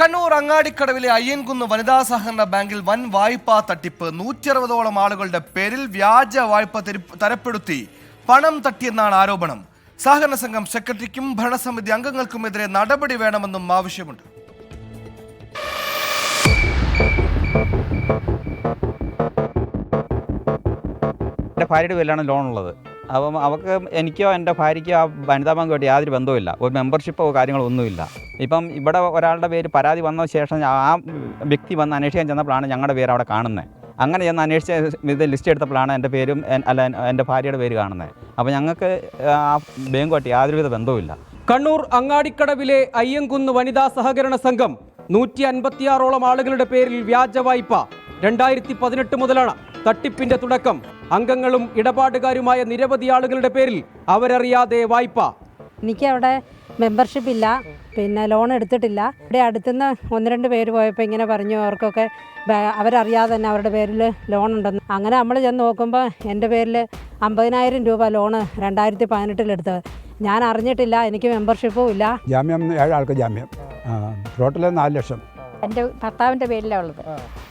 കണ്ണൂർ അങ്ങാടിക്കടവിലെ അയ്യൻകുന്ന് വനിതാ സഹകരണ ബാങ്കിൽ വൻ വായ്പാ തട്ടിപ്പ്. നൂറ്റി അറുപതോളം ആളുകളുടെ പേരിൽ വ്യാജ വായ്പ തെരി- തരപ്പെടുത്തി പണം തട്ടിയെന്നാണ് ആരോപണം. സഹകരണ സംഘം സെക്രട്ടറിക്കും ഭരണസമിതി അംഗങ്ങൾക്കുമെതിരെ നടപടി വേണമെന്നും ആവശ്യമുണ്ട്. ഭാര്യയുടെ പേരിലാണ് ലോൺ ഉള്ളത്. അപ്പം അവർക്ക് എനിക്കോ എന്റെ ഭാര്യയ്ക്കോ ആ വനിതാ ബാങ്കുമായിട്ട് യാതൊരു ബന്ധവുമില്ല. ഒരു മെമ്പർഷിപ്പോ കാര്യങ്ങളോ ഒന്നുമില്ല. ഇപ്പം ഇവിടെ ഒരാളുടെ പേര് പരാതി വന്ന ശേഷം ആ വ്യക്തി വന്ന് അന്വേഷിക്കാൻ ചെന്നപ്പോഴാണ് ഞങ്ങളുടെ പേര് അവിടെ കാണുന്നത് അങ്ങനെ ചെന്ന് അന്വേഷിച്ച ഇത് ലിസ്റ്റ് എടുത്തപ്പോഴാണ് എന്റെ പേരും അല്ല എന്റെ ഭാര്യയുടെ പേര് കാണുന്നത് അപ്പോൾ ഞങ്ങൾക്ക് ആ ബാങ്കുമായിട്ട് യാതൊരുവിധ ബന്ധവുമില്ല. കണ്ണൂർ അങ്ങാടിക്കടവിലെ അയ്യങ്കുന്ന് വനിതാ സഹകരണ സംഘം നൂറ്റി അൻപത്തിയാറോളം ആളുകളുടെ പേരിൽ വ്യാജ വായ്പ രണ്ടായിരത്തി പതിനെട്ട് മുതലാണ്. തട്ടിപ്പിന്റെ തുടക്കം. അംഗങ്ങളും ഇടപാടുകാരുമായ നിരവധി ആളുകളുടെ പേരിൽ അവരറിയാതെ വായ്പ. എനിക്ക് അവിടെ മെമ്പർഷിപ്പ് ഇല്ല. പിന്നെ ലോൺ എടുത്തിട്ടില്ല. ഇവിടെ അടുത്തുനിന്ന് ഒന്ന് രണ്ട് പേര് പോയപ്പോൾ ഇങ്ങനെ പറഞ്ഞു അവർക്കൊക്കെ അവരറിയാതെ തന്നെ അവരുടെ പേരിൽ ലോൺ ഉണ്ടെന്ന്. അങ്ങനെ നമ്മൾ ചെന്ന് നോക്കുമ്പോൾ എന്റെ പേരിൽ അമ്പതിനായിരം രൂപ ലോണ് രണ്ടായിരത്തി പതിനെട്ടിലെടുത്തത് ഞാൻ അറിഞ്ഞിട്ടില്ല എനിക്ക് മെമ്പർഷിപ്പും ഇല്ല. ജാമ്യം ഏഴാൾക്ക് ജാമ്യം. ആ, ടോട്ടൽ നാല് ലക്ഷം. എന്റെ ഭർത്താവിന്റെ പേരിലാണ് ഉള്ളത്.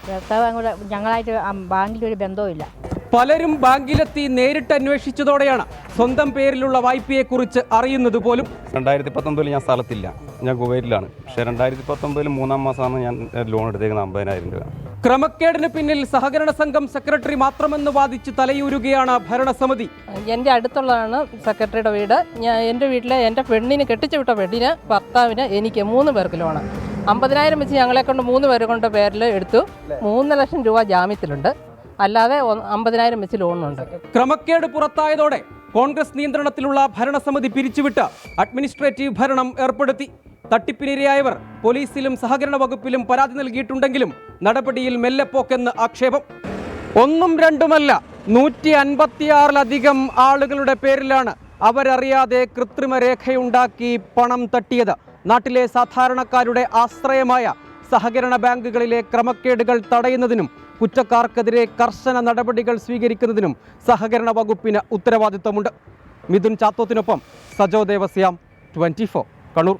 ഭർത്താവ് അങ്ങോട്ട് ഞങ്ങളായിട്ട് ബാങ്കിൽ ഒരു ബന്ധവുമില്ല. പലരും ബാങ്കിലെത്തി നേരിട്ട് അന്വേഷിച്ചതോടെയാണ് സ്വന്തം പേരിലുള്ള വായ്പയെക്കുറിച്ച് അറിയുന്നത് പോലും. രണ്ടായിരത്തി പത്തൊമ്പതിൽ ഞാൻ സ്ഥലത്തില്ല. ഞാൻ കുവൈറ്റിലാണ്. പക്ഷേ രണ്ടായിരത്തി പത്തൊമ്പതിൽ മൂന്നാം മാസമാണ് ഞാൻ ലോൺ എടുത്തേക്കുന്നത് അമ്പതിനായിരം രൂപ. ക്രമക്കേടിന് പിന്നിൽ സഹകരണ സംഘം സെക്രട്ടറി മാത്രമെന്ന് വാദിച്ച് തലയൂരുകയാണ് ഭരണസമിതി. എന്റെ അടുത്തുള്ളതാണ് സെക്രട്ടറിയുടെ വീട്. ഞാൻ എന്റെ വീട്ടിലെ എന്റെ പെണ്ണിന് കെട്ടിച്ചു വിട്ട പെണ്ണിന് ഭർത്താവിന് എനിക്ക് മൂന്ന് പേർക്ക് ലോണ് അമ്പതിനായിരം വെച്ച് ഞങ്ങളെ കൊണ്ട് മൂന്ന് പേരെ കൊണ്ട് പേരിൽ എടുത്തു. മൂന്ന് ലക്ഷം രൂപ ജാമ്യത്തിലുണ്ട്. അല്ലാതെ അമ്പതിനായിരം വെച്ച് ലോണുണ്ട്. ക്രമക്കേട് പുറത്തായതോടെ കോൺഗ്രസ് നിയന്ത്രണത്തിലുള്ള ഭരണസമിതി പിരിച്ചുവിട്ട് അഡ്മിനിസ്ട്രേറ്റീവ് ഭരണം ഏർപ്പെടുത്തി. തട്ടിപ്പിനിരയായവർ പോലീസിലും സഹകരണ വകുപ്പിലും പരാതി നൽകിയിട്ടുണ്ടെങ്കിലും നടപടിയിൽ മെല്ലെപ്പോക്കെന്ന് ആക്ഷേപം. ഒന്നും രണ്ടുമല്ല നൂറ്റി അൻപത്തിയാറിലധികം ആളുകളുടെ പേരിലാണ് അവരറിയാതെ കൃത്രിമ രേഖയുണ്ടാക്കി പണം തട്ടിയത്. നാട്ടിലെ സാധാരണക്കാരുടെ ആശ്രയമായ സഹകരണ ബാങ്കുകളിലെ ക്രമക്കേടുകൾ തടയുന്നതിനും കുറ്റക്കാർക്കെതിരെ കർശന നടപടികൾ സ്വീകരിക്കുന്നതിനും സഹകരണ വകുപ്പിന് ഉത്തരവാദിത്തമുണ്ട്. മിഥുൻ ചാത്തോത്തിനൊപ്പം സജോ ദേവസ്യാം ട്വന്റി കണ്ണൂർ.